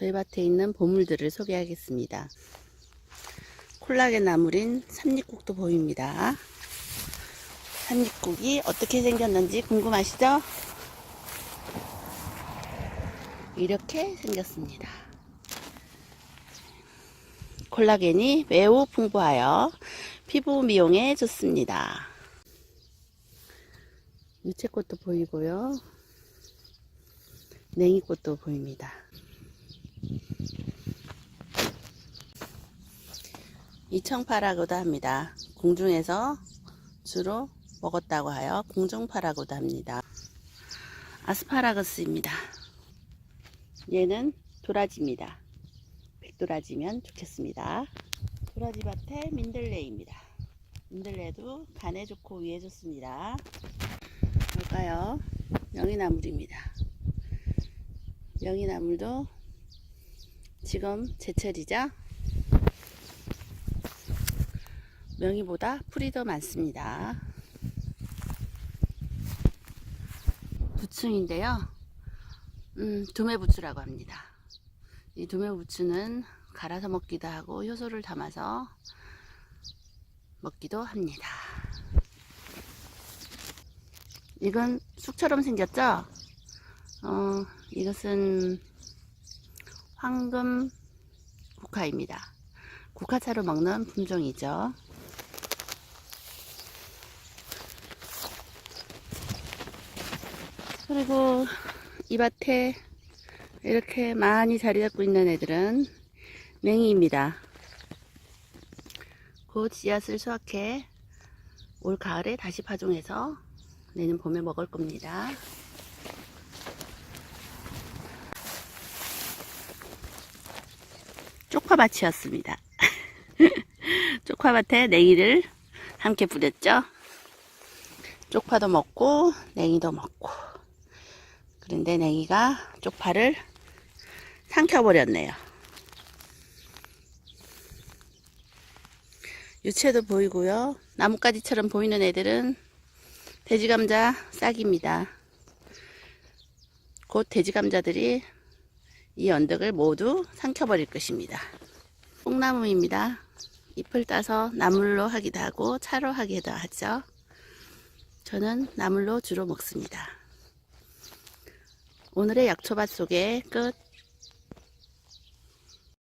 저희 밭에 있는 보물들을 소개하겠습니다. 콜라겐 나물인 삼립국도 보입니다. 삼립국이 어떻게 생겼는지 궁금하시죠? 이렇게 생겼습니다. 콜라겐이 매우 풍부하여 피부 미용에 좋습니다. 유채꽃도 보이고요. 냉이꽃도 보입니다. 이청파라고도 합니다. 공중에서 주로 먹었다고 하여 공중파라고도 합니다. 아스파라거스입니다. 얘는 도라지입니다. 백도라지면 좋겠습니다. 도라지 밭에 민들레입니다. 민들레도 간에 좋고 위에 좋습니다. 볼까요? 명이나물입니다. 명이나물도 지금 제철이죠? 명이보다 풀이 더 많습니다. 부추인데요. 음, 두메부추라고 합니다. 이 두메부추는 갈아서 먹기도 하고 효소를 담아서 먹기도 합니다. 이건 쑥처럼 생겼죠? 어, 이것은 황금 국화입니다. 국화차로 먹는 품종이죠. 그리고 이 밭에 이렇게 많이 자리 잡고 있는 애들은 맹이입니다. 곧 씨앗을 수확해 올 가을에 다시 파종해서 내년 봄에 먹을 겁니다. 쪽파밭이었습니다. 쪽파밭에 냉이를 함께 뿌렸죠. 쪽파도 먹고 냉이도 먹고 그런데 냉이가 쪽파를 삼켜버렸네요. 유채도 보이고요. 나뭇가지처럼 보이는 애들은 돼지감자 싹입니다. 곧 돼지감자들이 이 언덕을 모두 삼켜버릴 것입니다. 뽕나무입니다. 잎을 따서 나물로 하기도 하고 차로 하기도 하죠. 저는 나물로 주로 먹습니다. 오늘의 약초밭 소개 끝.